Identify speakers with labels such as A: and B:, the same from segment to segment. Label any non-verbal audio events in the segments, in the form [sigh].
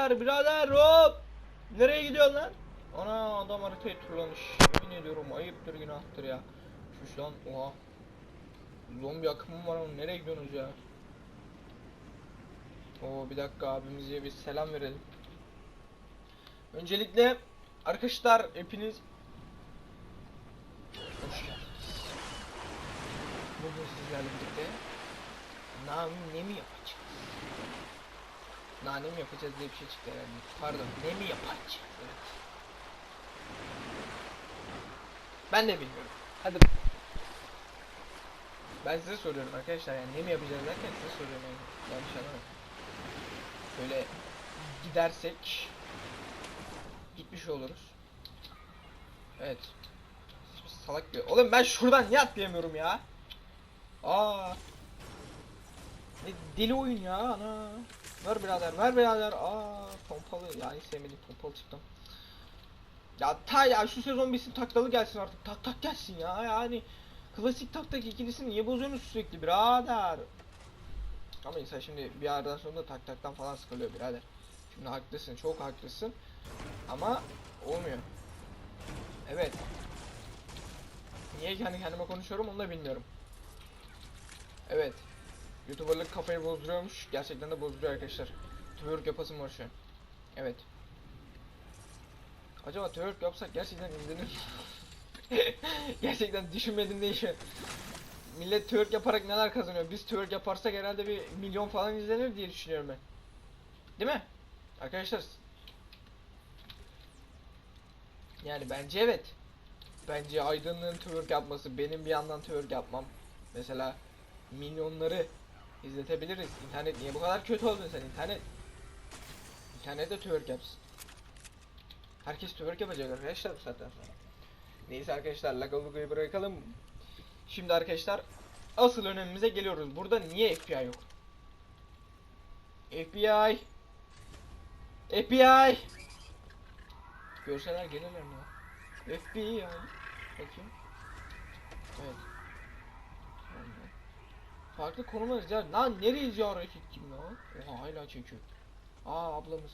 A: birader birader hop. Nereye gidiyorsun lan? Ana adam haritayı turlamış. Yemin ediyorum ayıptır günahtır ya. Şu lan oha. Zombi akımı var ama nereye gidiyorsunuz ya? Oo bir dakika abimize bir selam verelim. Öncelikle arkadaşlar hepiniz hoş geldiniz. Bugün sizlerle birlikte nami ne mi yapacağız? Nane mi yapacağız diye bir şey çıktı herhalde. Pardon ne mi yapacağız? Evet. Ben de bilmiyorum. Hadi. Ben size soruyorum arkadaşlar yani ne mi yapacağız derken size soruyorum yani. Yanlış anlamayın. Şöyle gidersek gitmiş oluruz. Evet. Salak bir. Oğlum ben şuradan niye atlayamıyorum ya? Aa. Ne deli oyun ya ana. Ver birader, ver birader. Aa, pompalı. Yani sevmediğim pompalı çıktım. Ya ta ya şu sezon bitsin taklalı gelsin artık. Tak tak gelsin ya yani. Klasik tak tak ikilisini niye bozuyorsunuz sürekli birader? Ama insan şimdi bir yerden sonra tak taktan falan sıkılıyor birader. Şimdi haklısın, çok haklısın. Ama olmuyor. Evet. Niye kendi kendime konuşuyorum onu da bilmiyorum. Evet. YouTuber'lık kafayı bozduruyormuş. Gerçekten de bozduruyor arkadaşlar. Twerk yapasım var şu an. Evet. Acaba twerk yapsak gerçekten izlenir [laughs] gerçekten düşünmedim şu an. Millet twerk yaparak neler kazanıyor? Biz twerk yaparsak herhalde bir milyon falan izlenir diye düşünüyorum ben. Değil mi? Arkadaşlar. Yani bence evet. Bence Aydın'ın twerk yapması, benim bir yandan twerk yapmam. Mesela milyonları izletebiliriz. İnternet niye bu kadar kötü oldun sen internet? İnternette twerk yapsın. Herkes twerk yapacak arkadaşlar bu saatten sonra. Neyse arkadaşlar Lagalugo'yu bırakalım. Şimdi arkadaşlar asıl önemimize geliyoruz. Burada niye FBI yok? FBI FBI Görseler gelirler mi ya? FBI Bakayım. Evet. Farklı konumlarız ya. Lan nereye ziyaret ettim lan? Oha hala çekiyor. Aa ablamız.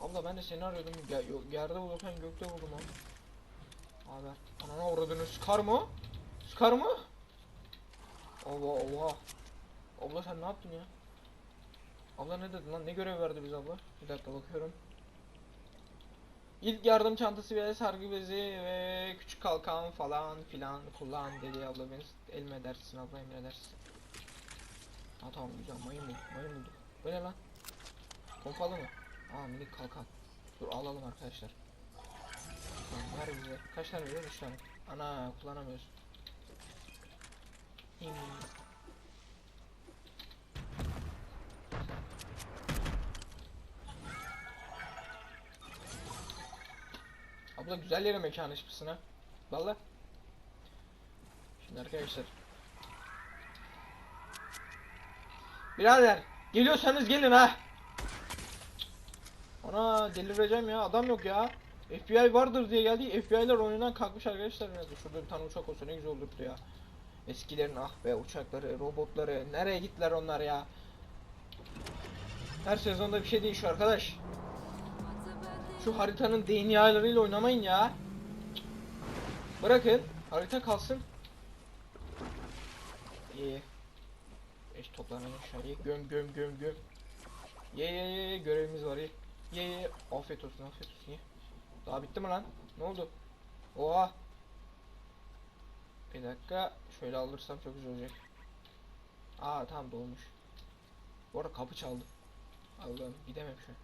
A: Abla ben de seni arıyordum. Ya, yo- yerde gökte buldum ha. Haber. Anana uğradığını sıkar mı? Sıkar mı? Allah Allah. Abla sen ne yaptın ya? Abla ne dedi lan? Ne görev verdi bize abla? Bir dakika bakıyorum. İlk yardım çantası ve sargı bezi ve küçük kalkan falan filan kullan dedi abla beni elme edersin abla emredersin. Ha tamam güzel mayın bulduk mayın bulduk. Bu ne lan? Pompalı mı? Aa minik kalkan. Dur alalım arkadaşlar. Tamam ver bize. Kaç tane veriyor? 3 tane. Ana kullanamıyoruz. Hmm. Abla güzel yere mekan açmışsın ha. Valla. Şimdi arkadaşlar. Birader geliyorsanız gelin ha. Ana delireceğim ya adam yok ya. FBI vardır diye geldi. FBI'ler oyundan kalkmış arkadaşlar. Ya. Şurada bir tane uçak olsa ne güzel olurdu ya. Eskilerin ah be uçakları, robotları. Nereye gittiler onlar ya? Her sezonda bir şey değişiyor arkadaş. Şu haritanın DNA'larıyla oynamayın ya. Bırakın. Harita kalsın. İyi. Eş toplanın aşağıya. Göm göm göm göm. Ye ye ye görevimiz var ye. Ye ye ye. Afiyet olsun afiyet olsun ye. Daha bitti mi lan? Ne oldu? Oha. Bir dakika. Şöyle alırsam çok güzel olacak. Aa tamam dolmuş. Bu arada kapı çaldı. Allah'ım gidemem şu an.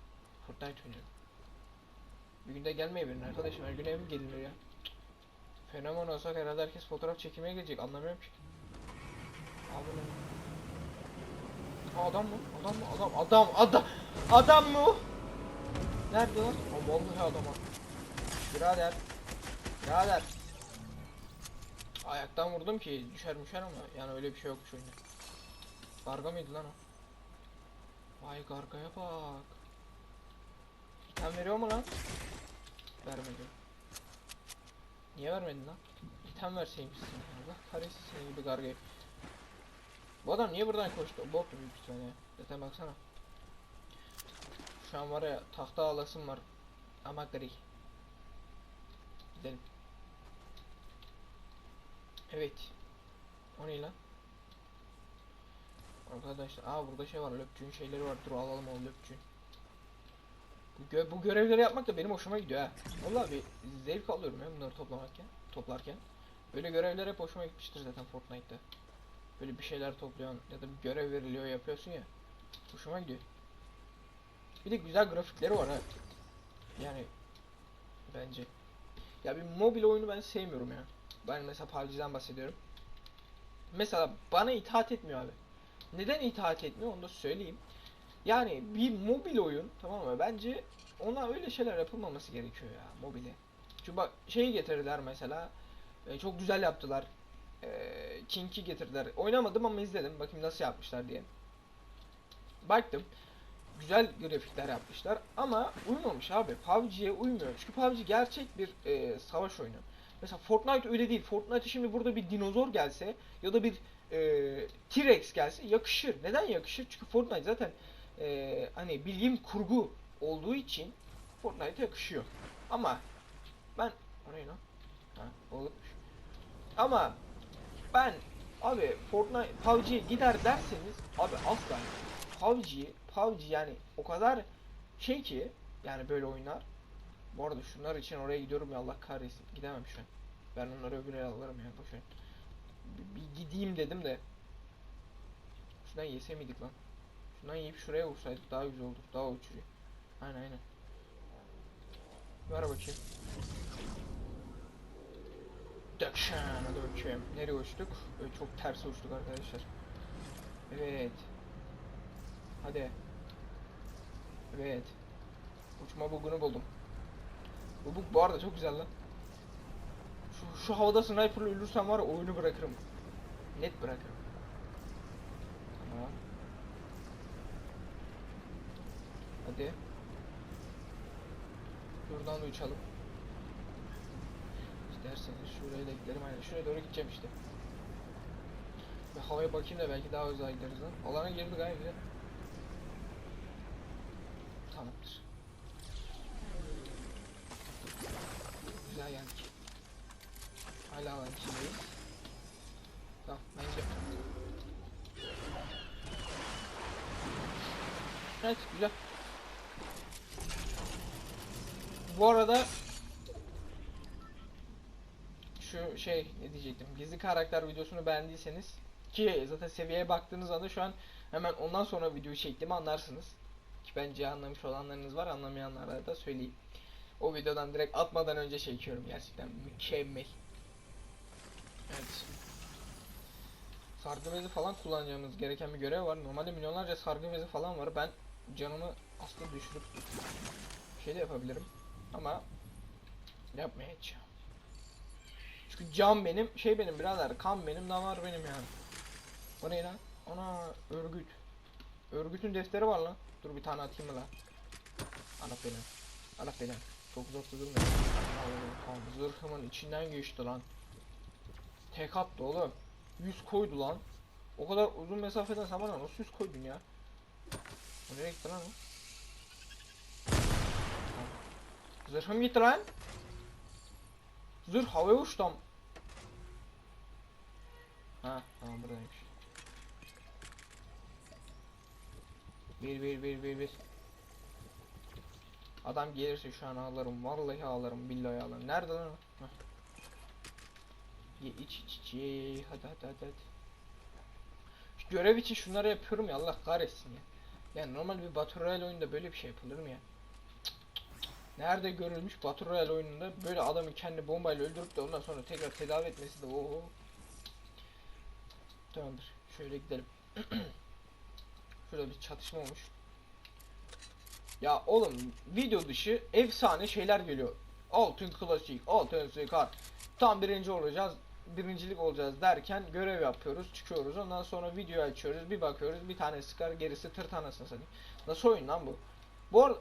A: Fortnite oynuyorum. Bir günde gelmeyebilin arkadaşım. Her gün evim gelinir ya. Fenomen olsak herhalde herkes fotoğraf çekimeye gelecek. Anlamıyorum ki. Abi ne? Adam mı? Adam mı? Adam, adam, adam, adam mı? Nerede lan? Aa, vallahi adam ha. Birader. Birader. Ayaktan vurdum ki düşer düşer ama yani öyle bir şey yokmuş oyunda. Garga mıydı lan o? Vay gargaya bak. Sen veriyor mu lan? Vermedi. Niye vermedin lan? İtem verseymişsin. Allah kahretsin senin gibi gargayı. Bu adam niye buradan koştu? Bot mu büyük ihtimalle? Zaten baksana. Şu an var ya tahta alasım var. Ama gri. Gidelim. Evet. O ne lan? Arkadaşlar, aa burada şey var, löpçün şeyleri var. Dur alalım o löpçün. Bu, gö bu görevleri yapmak da benim hoşuma gidiyor ha. Vallahi bir zevk alıyorum ya bunları toplamakken, toplarken. Böyle görevler hep hoşuma gitmiştir zaten Fortnite'ta. Böyle bir şeyler topluyorsun ya da bir görev veriliyor yapıyorsun ya. Hoşuma gidiyor. Bir de güzel grafikleri var ha. Yani bence. Ya bir mobil oyunu ben sevmiyorum ya. Ben mesela PUBG'den bahsediyorum. Mesela bana itaat etmiyor abi. Neden itaat etmiyor onu da söyleyeyim. Yani bir mobil oyun tamam mı? Bence ona öyle şeyler yapılmaması gerekiyor ya mobile. Çünkü bak şeyi getirdiler mesela. e, çok güzel yaptılar. E, Kink'i getirdiler. Oynamadım ama izledim. Bakayım nasıl yapmışlar diye. Baktım. Güzel grafikler yapmışlar ama uymamış abi. PUBG'ye uymuyor. Çünkü PUBG gerçek bir e, savaş oyunu. Mesela Fortnite öyle değil. Fortnite'e şimdi burada bir dinozor gelse ya da bir e, T-Rex gelse yakışır. Neden yakışır? Çünkü Fortnite zaten e, hani bilim kurgu olduğu için Fortnite yakışıyor. Ama ben oraya lan. Ha, olmuş. Ama ben abi Fortnite PUBG'ye gider derseniz abi asla PUBG PUBG yani o kadar şey ki yani böyle oyunlar. Bu arada şunlar için oraya gidiyorum ya Allah kahretsin. Gidemem şu an. Ben onları öbür el alırım ya boşver. Bir, bir gideyim dedim de. Şundan yese miydik lan? Şundan yiyip şuraya vursaydık daha güzel olur. Daha uçuyor. Aynen aynen. Ver bakayım. Dakşana dökeyim. Nereye uçtuk? Çok ters uçtuk arkadaşlar. Evet. Hadi. Evet. Uçma bugunu buldum. Bu bug bu arada çok güzel lan. Şu, şu havada sniper'la ölürsem var oyunu bırakırım. Net bırakırım. Tamam. Hadi. Şuradan da uçalım. İsterseniz şuraya da gidelim aynen. Şuraya doğru gideceğim işte. Bir havaya bakayım da belki daha uzağa gideriz lan. Alana girdi gayet güzel. Tamamdır. Güzel geldik. Hala alan içindeyiz. Tamam bence. Evet güzel. Bu arada şu şey ne diyecektim gizli karakter videosunu beğendiyseniz ki zaten seviyeye baktığınız anda şu an hemen ondan sonra video çektiğimi anlarsınız. Ki bence anlamış olanlarınız var anlamayanlara da söyleyeyim. O videodan direkt atmadan önce çekiyorum gerçekten mükemmel. Evet. Sargı bezi falan kullanacağımız gereken bir görev var. Normalde milyonlarca sargı bezi falan var. Ben canımı aslında düşürüp şey de yapabilirim. Ama yapmayacağım. Çünkü can benim, şey benim birader, kan benim, damar benim yani. O ne lan? Ana örgüt. Örgütün defteri var lan. Dur bir tane atayım mı lan? Ana beni. Ana beni. Çok uzakta Tamam zırhımın içinden geçti lan. Tek attı oğlum. 100 koydu lan. O kadar uzun mesafeden sen bana nasıl 100 koydun ya? O nereye gitti lan o? Zırhım gitti lan. Zırh havaya uçtu tamam buradaymış. Bir bir bir bir bir. Adam gelirse şu an ağlarım. Vallahi ağlarım. Billahi ağlarım. Nerede lan o? Hah. Ye iç iç iç. Hadi hadi hadi hadi. Şu görev için şunları yapıyorum ya Allah kahretsin ya. Yani normal bir Battle oyunda böyle bir şey yapılır mı ya? Nerede görülmüş Battle oyununda böyle adamı kendi bombayla öldürüp de ondan sonra tekrar tedavi etmesi de oho. Tamamdır. Şöyle gidelim. [clears throat] Şurada bir çatışma olmuş. Ya oğlum video dışı efsane şeyler geliyor. Altın klasik, altın skar. Tam birinci olacağız, birincilik olacağız derken görev yapıyoruz, çıkıyoruz. Ondan sonra video açıyoruz, bir bakıyoruz, bir tane skar, gerisi tırt anasını satayım. Nasıl oyun lan bu? Bu arada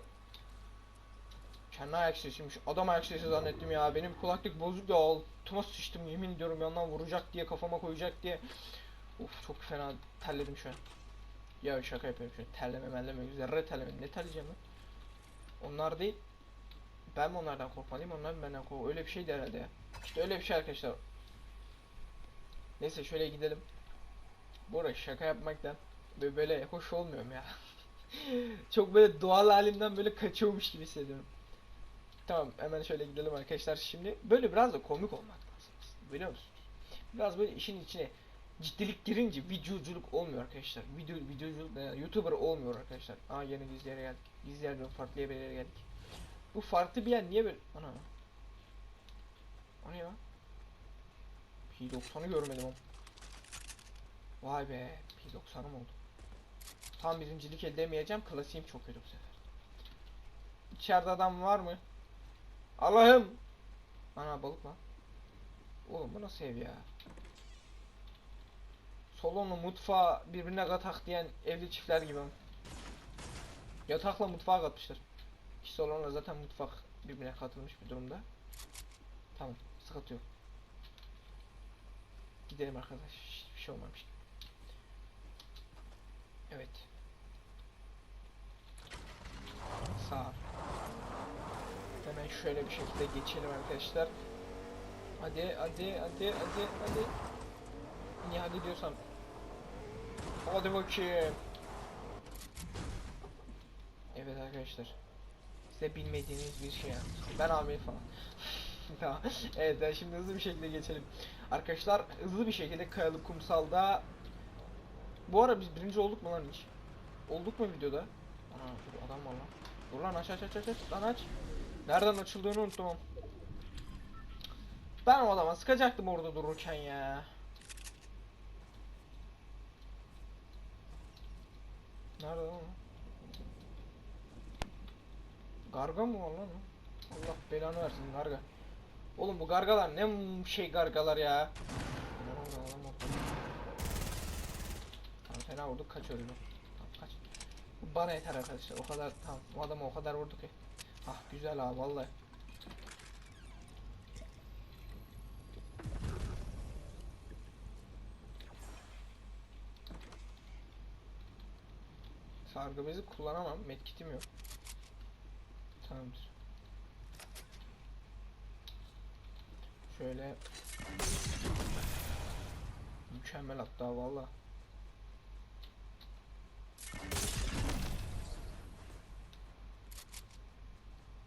A: kendi ayak sesiymiş. Adam ayak sesi zannettim ya. Benim kulaklık bozuk da altıma sıçtım yemin ediyorum yandan vuracak diye kafama koyacak diye. Of çok fena terledim şu an. Ya şaka yapıyorum şu an. Terleme melleme. Zerre terleme. Ne terleyeceğim lan? Onlar değil. Ben mi onlardan korkmalıyım? Onlar mı benden korkuyor? Öyle bir şeydi herhalde ya. İşte öyle bir şey arkadaşlar. Neyse şöyle gidelim. Bu şaka yapmaktan böyle, hoş olmuyorum ya. [laughs] Çok böyle doğal halimden böyle kaçıyormuş gibi hissediyorum. Tamam hemen şöyle gidelim arkadaşlar şimdi. Böyle biraz da komik olmak lazım. Biliyor musunuz? Biraz böyle işin içine ciddilik girince videoculuk olmuyor arkadaşlar. Video videoculuk ne? YouTuber olmuyor arkadaşlar. Aa yeni gizli yere geldik. Gizli yerden farklı bir yere geldik. Bu farklı bir yer niye böyle? Ana. O ne ya? P90'ı görmedim ama. Vay be. P90'ım oldu. Tam birincilik elde edemeyeceğim. Klasiğim çok kötü bu sefer. İçeride adam var mı? Allah'ım. Ana balık lan. Oğlum bu nasıl ev ya? Salonu mutfağı birbirine katak diyen evli çiftler gibi. Yatakla mutfağa katmışlar. İki salonla zaten mutfak birbirine katılmış bir durumda. Tamam, sıkıntı yok. Gidelim arkadaş. Hiçbir şey olmamış. Evet. Sağ. Hemen şöyle bir şekilde geçelim arkadaşlar. Hadi hadi hadi hadi hadi. Niye hadi diyorsam. Hadi bakayım. Evet arkadaşlar. Size bilmediğiniz bir şey. Ben Amir falan. [laughs] Evet şimdi hızlı bir şekilde geçelim. Arkadaşlar hızlı bir şekilde kayalı kumsalda bu ara biz birinci olduk mu lan hiç? Olduk mu videoda? Ana dur adam var lan. Dur lan aç aç aç aç aç lan aç. Nereden açıldığını unuttum. Ben o adama sıkacaktım orada dururken ya. Nerede lan o? Garga mı var lan o? Allah belanı versin garga. Oğlum bu gargalar ne şey gargalar ya. Tamam fena vurduk kaç öyle. Tamam kaç. Bana yeter arkadaşlar o kadar tamam bu adama o kadar vurduk ki. Ah güzel abi vallahi. Sargı bezi kullanamam. Medkitim yok. Tamamdır. Şöyle mükemmel hatta valla.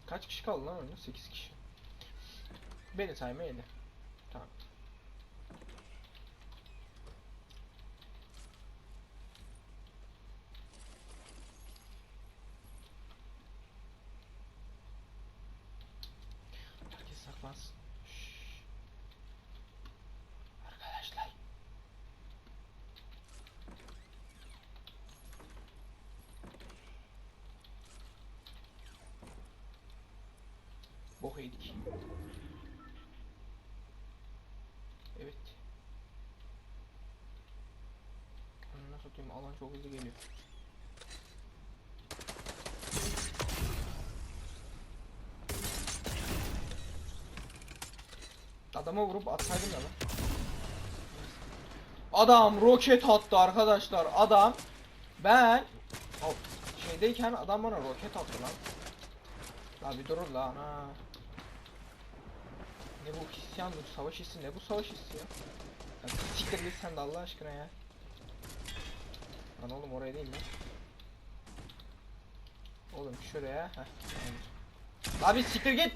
A: Kaç kişi kaldı lan oyunda? 8 kişi. Beni sayma 50. Tamam. Herkes saklansın. Şşş. Arkadaşlar. Bok yedik. Evet. Anına satayım alan çok hızlı geliyor. Adama vurup atsaydım ya lan. Adam roket attı arkadaşlar. Adam ben şeydeyken adam bana roket attı lan. La bir durun lan ha. Ne bu isyan bu savaş hissi ne bu savaş hissi ya? ya siktir git sen de Allah aşkına ya. Lan oğlum oraya değil lan. Oğlum şuraya. Heh. Abi siktir git.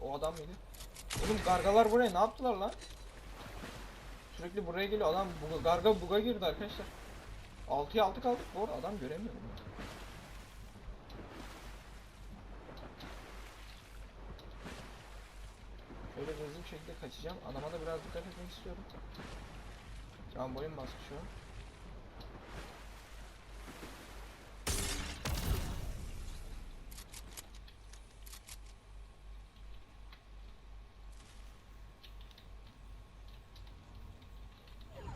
A: O adam mıydı? Oğlum gargalar buraya ne yaptılar lan? Sürekli buraya geliyor adam buga, garga buga girdi arkadaşlar. 6'ya 6 kaldık bu arada adam göremiyorum. Şöyle hızlı bir şekilde kaçacağım. Adama da biraz dikkat etmek istiyorum. Trambolin baskı şu an.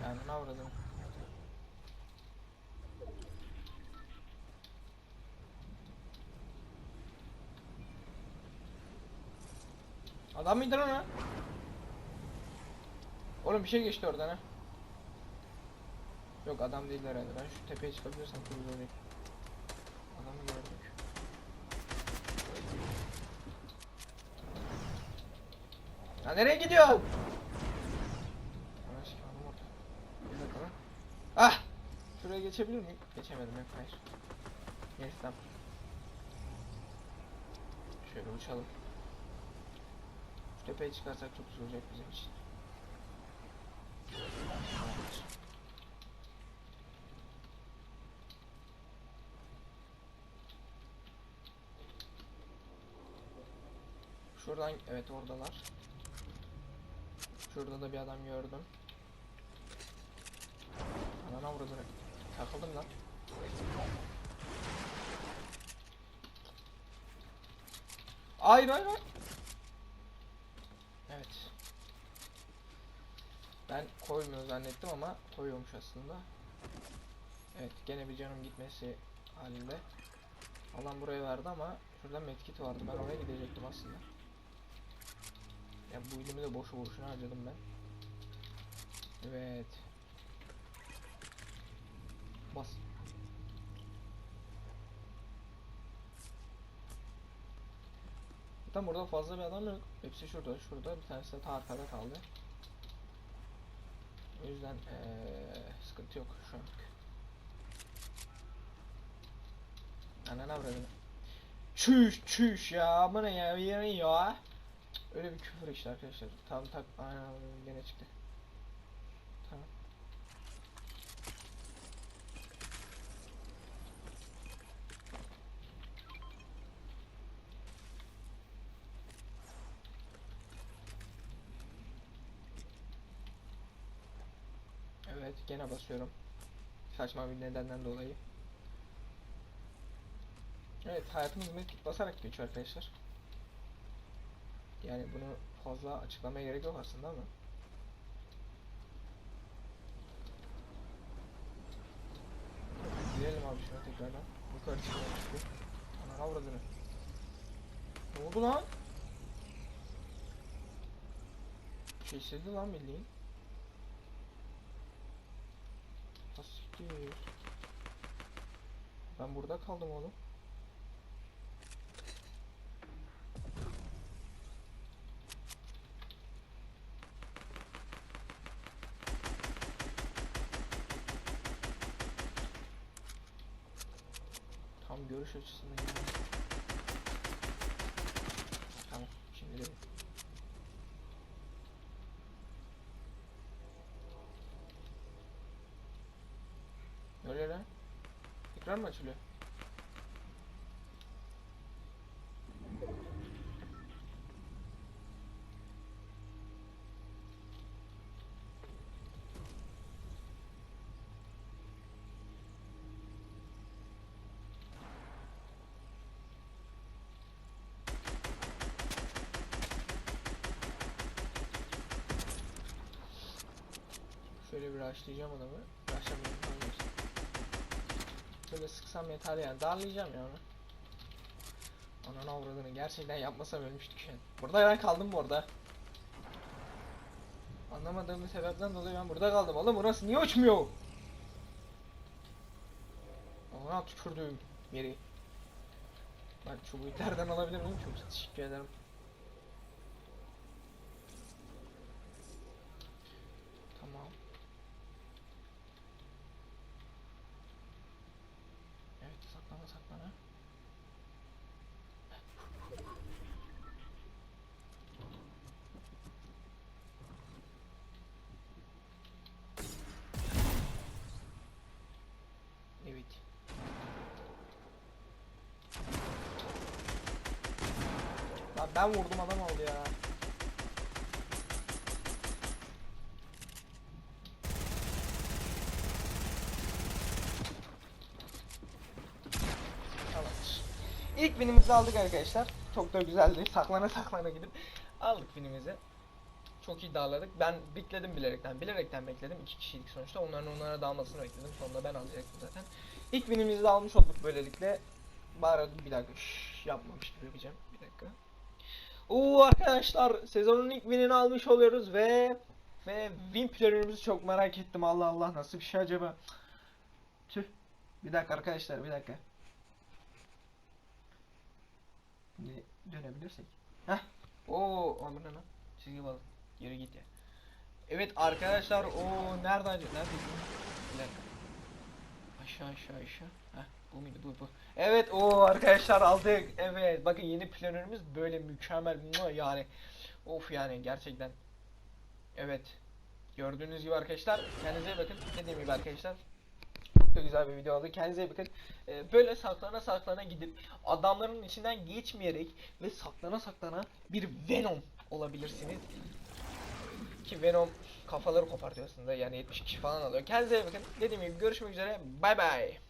A: Yani ne avradım? Adam mıydı lan o? Oğlum bir şey geçti oradan ha. Yok adam değil herhalde. Ben şu tepeye çıkabilirsem güzel olur. Adamı gördük. Ya nereye gidiyorsun? Ah! Şuraya geçebilir miyim? Geçemedim yok hayır. Neyse tamam. Şöyle uçalım. Tepeye çıkarsak çok güzel olacak bizim için. Şuradan evet oradalar. Şurada da bir adam gördüm. Anana vurdu. Takıldım lan. Hayır hayır hayır. Evet. Ben koymuyor zannettim ama koyuyormuş aslında. Evet gene bir canım gitmesi halinde. Alan buraya verdi ama şurada medkit vardı. Ben oraya gidecektim aslında. Ya bu ilimi de boşu boşuna harcadım ben. Evet. Bas. Tam burada fazla bir adam yok. Hepsi şurada, şurada. Bir tanesi de arkada kaldı. O yüzden eee sıkıntı yok şu anlık. Anan avradını. Çüş çüş ya bu ne ya. Öyle bir küfür işte arkadaşlar. Tam tak aynen gene çıktı. Tamam. Evet gene basıyorum. Saçma bir nedenden dolayı. Evet hayatımız medkit basarak geçiyor arkadaşlar. Yani bunu fazla açıklamaya gerek yok aslında ama. Gidelim abi şuna tekrardan. Yukarı çünkü. Ana avradını. Ne oldu lan? Bir şey hissedildi lan bildiğin. Siktir? Ben burada kaldım oğlum. Tam görüş açısında gidiyor. Tamam, şimdi de Ne oluyor lan? Ekran mı açılıyor? Şöyle bir açlayacağım adamı. Başlamayayım. Böyle sıksam yeter yani. Darlayacağım ya onu. Ananı avradını gerçekten yapmasam ölmüştük yani. Burada ben kaldım bu arada. Anlamadığım bir sebepten dolayı ben burada kaldım. Oğlum burası niye uçmuyor? Ona tükürdüğüm yeri. Ben çubuğu iterden alabilir miyim? Çok teşekkür ederim. Tamam. Evet saklana saklana. Evet. Lan ben vurdum adam oldu ya. Tamamdır. İlk winimizi aldık arkadaşlar. Çok da güzeldi. Saklana saklana gidip aldık winimizi. Çok iyi dağladık. Ben bekledim bilerekten. Bilerekten bekledim. İki kişiydik sonuçta. Onların onlara dalmasını bekledim. Sonunda ben alacaktım zaten. İlk winimizi de almış olduk böylelikle. Bari bir dakika. Şşş, yapmamış gibi yapacağım. Oo arkadaşlar sezonun ilk winini almış oluyoruz ve Ve win planörümüzü çok merak ettim. Allah Allah nasıl bir şey acaba? Tüh. Bir dakika arkadaşlar bir dakika. Şimdi dönebilirsek. Heh. Oo, ne lan? Çizgi balık. Yürü git ya. Evet arkadaşlar o nerede acaba? Nerede? Bir dakika. Aşağı aşağı aşağı. Heh, bu muydu bu bu. Evet o arkadaşlar aldık. Evet bakın yeni planörümüz böyle mükemmel yani. Of yani gerçekten. Evet. Gördüğünüz gibi arkadaşlar kendinize bakın. Dediğim gibi arkadaşlar çok da güzel bir video oldu. Kendinize iyi bakın. Ee, böyle saklana saklana gidip adamların içinden geçmeyerek ve saklana saklana bir Venom olabilirsiniz. Ki Venom kafaları kopartıyor aslında yani 70 kişi falan alıyor. Kendinize iyi bakın. Dediğim gibi görüşmek üzere. Bay bay.